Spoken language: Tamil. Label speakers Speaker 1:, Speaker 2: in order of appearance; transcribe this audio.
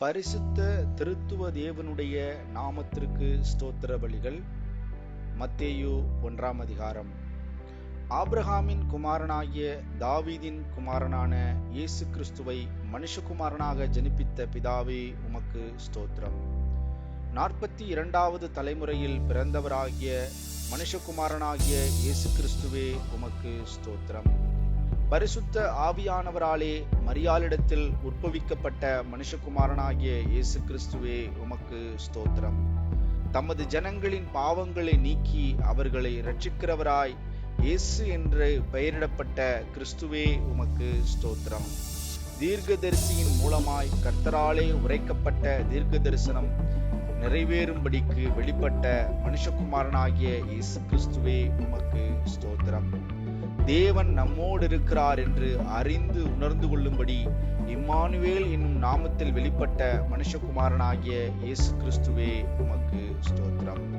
Speaker 1: பரிசுத்த திருத்துவ தேவனுடைய நாமத்திற்கு ஸ்தோத்திர பலிகள் மத்தேயு ஒன்றாம் அதிகாரம். ஆப்ரஹாமின் குமாரனாகிய தாவீதின் குமாரனான இயேசு கிறிஸ்துவை மனுஷகுமாரனாக ஜனிப்பித்த பிதாவே உமக்கு ஸ்தோத்திரம். நாற்பத்தி இரண்டாவது தலைமுறையில் பிறந்தவராகிய மனுஷகுமாரனாகிய இயேசு கிறிஸ்துவே உமக்கு ஸ்தோத்திரம். பரிசுத்த ஆவியானவராலே மரியாளிடத்தில் உற்பவிக்கப்பட்ட மனுஷகுமாரனாகிய இயேசு கிறிஸ்துவே உமக்கு ஸ்தோத்திரம். தமது ஜனங்களின் பாவங்களை நீக்கி அவர்களை ரட்சிக்கிறவராய் இயேசு என்று பெயரிடப்பட்ட கிறிஸ்துவே உமக்கு ஸ்தோத்திரம். தீர்க்கதரிசியின் மூலமாய் கர்த்தராலே உரைக்கப்பட்ட தீர்க்க தரிசனம் நிறைவேறும்படிக்கு வெளிப்பட்ட மனுஷகுமாரனாகிய இயேசு கிறிஸ்துவே உமக்கு ஸ்தோத்திரம். தேவன் நம்மோடு இருக்கிறார் என்று அறிந்து உணர்ந்து கொள்ளும்படி இம்மானுவேல் என்னும் நாமத்தில் வெளிப்பட்ட மனுஷகுமாரனாகிய இயேசு கிறிஸ்துவே உமக்கு ஸ்தோத்திரம்.